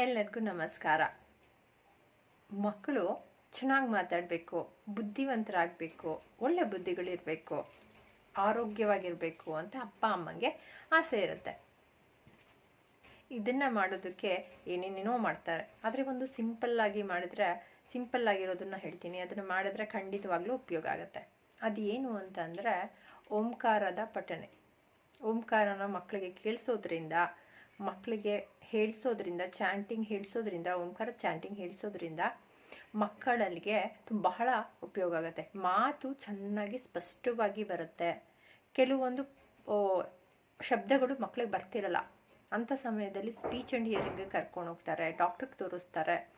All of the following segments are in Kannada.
ಎಲ್ಲರಿಗೂ ನಮಸ್ಕಾರ. ಮಕ್ಕಳು ಚೆನ್ನಾಗಿ ಮಾತಾಡಬೇಕು, ಬುದ್ಧಿವಂತರಾಗಬೇಕು, ಒಳ್ಳೆ ಬುದ್ಧಿಗಳಿರಬೇಕು, ಆರೋಗ್ಯವಾಗಿರಬೇಕು ಅಂತ ಅಪ್ಪ, ಅಮ್ಮಂಗೆ ಆಸೆ ಇರುತ್ತೆ. ಇದನ್ನು ಮಾಡೋದಕ್ಕೆ ಏನೇನೇನೋ ಮಾಡ್ತಾರೆ. ಆದರೆ ಒಂದು ಸಿಂಪಲ್ಲಾಗಿ ಮಾಡಿದ್ರೆ, ಸಿಂಪಲ್ ಆಗಿರೋದನ್ನ ಹೇಳ್ತೀನಿ. ಅದನ್ನು ಮಾಡಿದ್ರೆ ಖಂಡಿತವಾಗ್ಲೂ ಉಪಯೋಗ ಆಗುತ್ತೆ. ಅದೇನು ಅಂತ ಅಂದರೆ ಓಂಕಾರದ ಪಠಣೆ. ಓಂಕಾರನ ಮಕ್ಕಳಿಗೆ ಕೇಳಿಸೋದ್ರಿಂದ ಮಕ್ಕಳಿಗೆ ಹೇಳಿಸೋದ್ರಿಂದ ಚಾಂಟಿಂಗ್ ಹೇಳಿಸೋದ್ರಿಂದ, ಓಂಕಾರ ಚಾಂಟಿಂಗ್ ಹೇಳಿಸೋದ್ರಿಂದ ಮಕ್ಕಳಿಗೆ ಬಹಳ ಉಪಯೋಗ ಆಗುತ್ತೆ. ಮಾತು ಚೆನ್ನಾಗಿ ಸ್ಪಷ್ಟವಾಗಿ ಬರುತ್ತೆ. ಕೆಲವೊಂದು ಶಬ್ದಗಳು ಮಕ್ಕಳಿಗೆ ಬರ್ತಿರಲ್ಲ. ಅಂಥ ಸಮಯದಲ್ಲಿ ಸ್ಪೀಚ್ ಆ್ಯಂಡ್ ಹಿಯರಿಂಗ್ಗೆ ಕರ್ಕೊಂಡು ಹೋಗ್ತಾರೆ ಡಾಕ್ಟ್ರಿಗೆ ತೋರಿಸ್ತಾರೆ.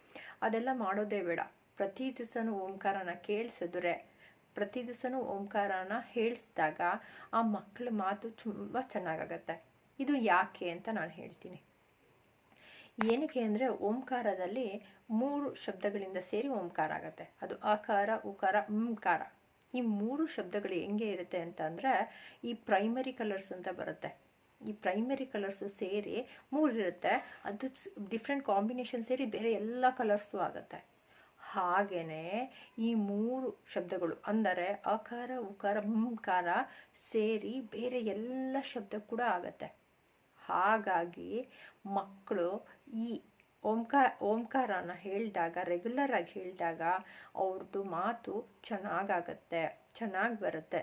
ಅದೆಲ್ಲ ಮಾಡೋದೇ ಬೇಡ. ಪ್ರತಿ ದಿವಸನೂ ಓಂಕಾರನ ಕೇಳಿಸಿದ್ರೆ, ಪ್ರತಿ ದಿವಸನೂ ಓಂಕಾರನ ಹೇಳಿಸಿದಾಗ ಆ ಮಕ್ಕಳ ಮಾತು ತುಂಬ ಚೆನ್ನಾಗಾಗತ್ತೆ ಇದು ಯಾಕೆ ಅಂತ ನಾನು ಹೇಳ್ತೀನಿ. ಏನಕ್ಕೆ ಅಂದರೆ ಓಂಕಾರದಲ್ಲಿ ಮೂರು ಶಬ್ದಗಳಿಂದ ಸೇರಿ ಓಂಕಾರ ಆಗುತ್ತೆ. ಅದು ಆಕಾರ, ಉಕಾರ ಉಂಕಾರ ಈ ಮೂರು ಶಬ್ದಗಳು ಹೆಂಗೆ ಇರುತ್ತೆ ಅಂತ ಈ ಪ್ರೈಮರಿ ಕಲರ್ಸ್ ಅಂತ ಬರುತ್ತೆ. ಈ ಪ್ರೈಮರಿ ಕಲರ್ಸು ಸೇರಿ ಮೂರು ಇರುತ್ತೆ. ಅದು ಡಿಫ್ರೆಂಟ್ ಕಾಂಬಿನೇಷನ್ ಸೇರಿ ಬೇರೆ ಎಲ್ಲ ಕಲರ್ಸು ಆಗುತ್ತೆ. ಹಾಗೇ ಈ ಮೂರು ಶಬ್ದಗಳು ಅಂದರೆ ಅಕಾರ ಉಕಾರ, ಮುಂಕಾರ ಸೇರಿ ಬೇರೆ ಎಲ್ಲ ಶಬ್ದ ಕೂಡ ಆಗತ್ತೆ. ಹಾಗಾಗಿ ಮಕ್ಕಳು ಈ ಓಂಕಾರ, ಓಂಕಾರನ ಹೇಳಿದಾಗ ರೆಗ್ಯುಲರ್ ಆಗಿ ಹೇಳಿದಾಗ ಅವ್ರದ್ದು ಮಾತು ಚೆನ್ನಾಗಾಗತ್ತೆ, ಚೆನ್ನಾಗಿ ಬರುತ್ತೆ.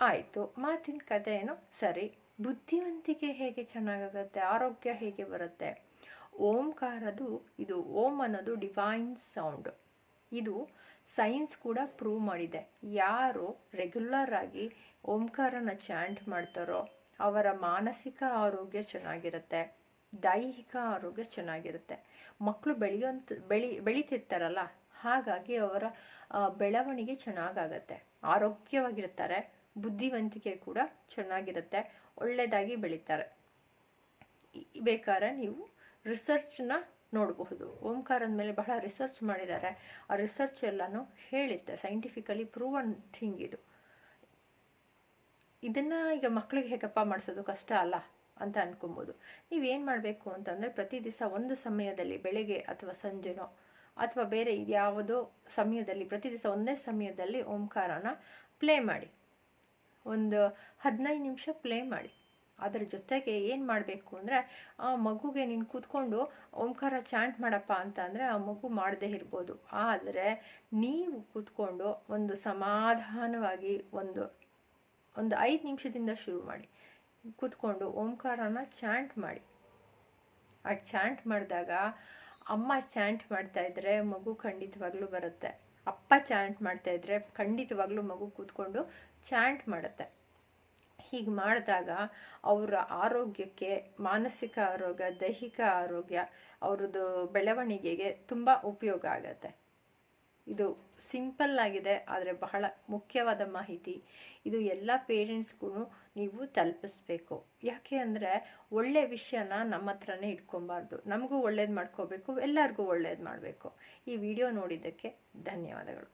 ಆಯಿತು, ಮಾತಿನ ಕತೆ ಏನು? ಸರಿ, ಬುದ್ಧಿವಂತಿಕೆ ಹೇಗೆ ಚೆನ್ನಾಗಾಗತ್ತೆ, ಆರೋಗ್ಯ ಹೇಗೆ ಬರುತ್ತೆ? ಓಂಕಾರದು, ಇದು ಓಂ ಅನ್ನೋದು ಡಿವೈನ್ ಸೌಂಡ್ ಇದು ಸೈನ್ಸ್ ಕೂಡ ಪ್ರೂವ್ ಮಾಡಿದೆ. ಯಾರು ರೆಗ್ಯುಲರ್ ಆಗಿ ಓಂಕಾರನ ಚಾಂಟ್ ಮಾಡ್ತಾರೋ ಅವರ ಮಾನಸಿಕ ಆರೋಗ್ಯ ಚೆನ್ನಾಗಿರುತ್ತೆ, ದೈಹಿಕ ಆರೋಗ್ಯ ಚೆನ್ನಾಗಿರುತ್ತೆ. ಮಕ್ಕಳು ಬೆಳೆಯುವಂಥ ಬೆಳಿ, ಬೆಳೀತಿರ್ತಾರಲ್ಲ, ಹಾಗಾಗಿ ಅವರ ಬೆಳವಣಿಗೆ ಚೆನ್ನಾಗಾಗತ್ತೆ. ಆರೋಗ್ಯವಾಗಿರ್ತಾರೆ, ಬುದ್ಧಿವಂತಿಕೆ ಕೂಡ ಚೆನ್ನಾಗಿರುತ್ತೆ ಒಳ್ಳೆಯದಾಗಿ ಬೆಳೀತಾರೆ. ಬೇಕಾದ್ರೆ ನೀವು ರಿಸರ್ಚ್ನ ನೋಡಬಹುದು. ಓಂಕಾರದ ಮೇಲೆ ಬಹಳ ರಿಸರ್ಚ್ ಮಾಡಿದ್ದಾರೆ. ಆ ರಿಸರ್ಚ್ ಎಲ್ಲನೂ ಹೇಳಿತ್ತೆ, ಸೈಂಟಿಫಿಕಲಿ ಪ್ರೂವನ್ ಥಿಂಗ್ ಇದು. ಇದನ್ನ ಈಗ ಮಕ್ಕಳಿಗೆ ಹೇಗಪ್ಪ ಮಾಡಿಸೋದು ಕಷ್ಟ ಅಲ್ಲ ಅಂತ ಅನ್ಕೊಬೋದು. ನೀವೇನು ಮಾಡಬೇಕು ಅಂತಂದರೆ ಪ್ರತಿ ದಿವಸ ಒಂದು ಸಮಯದಲ್ಲಿ ಬೆಳಗ್ಗೆ ಅಥವಾ ಸಂಜೆನೋ ಅಥವಾ ಬೇರೆ ಯಾವುದೋ ಸಮಯದಲ್ಲಿ ಪ್ರತಿ ದಿವಸ ಒಂದೇ ಸಮಯದಲ್ಲಿ ಓಂಕಾರನ ಪ್ಲೇ ಮಾಡಿ. ಒಂದು ಹದಿನೈದು ನಿಮಿಷ ಪ್ಲೇ ಮಾಡಿ. ಅದರ ಜೊತೆಗೆ ಏನು ಮಾಡಬೇಕು ಅಂದರೆ ಆ ಮಗುಗೆ ನೀನು ಕೂತ್ಕೊಂಡು ಓಂಕಾರ ಚಾಂಟ್ ಮಾಡಪ್ಪ ಅಂತ ಅಂದರೆ ಆ ಮಗು ಮಾಡದೇ ಇರ್ಬೋದು. ಆದರೆ ನೀವು ಕೂತ್ಕೊಂಡು ಒಂದು ಸಮಾಧಾನವಾಗಿ ಒಂದು ಒಂದು ಐದು ನಿಮಿಷದಿಂದ ಶುರು ಮಾಡಿ. ಕೂತ್ಕೊಂಡು ಓಂಕಾರನ ಚಾಂಟ್ ಮಾಡಿ. ಆ ಚಾಂಟ್ ಮಾಡಿದಾಗ ಅಮ್ಮ ಚಾಂಟ್ ಮಾಡ್ತಾ ಇದ್ರೆ ಮಗು ಖಂಡಿತವಾಗ್ಲೂ ಬರುತ್ತೆ. ಅಪ್ಪ ಚಾಂಟ್ ಮಾಡ್ತಾ ಇದ್ರೆ ಖಂಡಿತವಾಗ್ಲೂ ಮಗು ಕೂತ್ಕೊಂಡು ಚಾಂಟ್ ಮಾಡುತ್ತೆ. ಹೀಗೆ ಮಾಡಿದಾಗ ಅವರ ಆರೋಗ್ಯಕ್ಕೆ, ಮಾನಸಿಕ ಆರೋಗ್ಯ, ದೈಹಿಕ ಆರೋಗ್ಯ, ಅವ್ರದ್ದು ಬೆಳವಣಿಗೆಗೆ ತುಂಬ ಉಪಯೋಗ ಆಗತ್ತೆ. ಇದು ಸಿಂಪಲ್ ಆಗಿದೆ, ಆದರೆ ಬಹಳ ಮುಖ್ಯವಾದ ಮಾಹಿತಿ. ಇದು ಎಲ್ಲ ಪೇರೆಂಟ್ಸ್ಗೂ ನೀವು ತಲುಪಿಸ್ಬೇಕು. ಯಾಕೆ ಅಂದರೆ ಒಳ್ಳೆ ವಿಷಯನ ನಮ್ಮ ಹತ್ರನೇ ಇಟ್ಕೊಬಾರ್ದು. ನಮಗೂ ಒಳ್ಳೇದು ಮಾಡ್ಕೋಬೇಕು, ಎಲ್ಲರಿಗೂ ಒಳ್ಳೇದು ಮಾಡಬೇಕು. ಈ ವಿಡಿಯೋ ನೋಡಿದ್ದಕ್ಕೆ ಧನ್ಯವಾದಗಳು.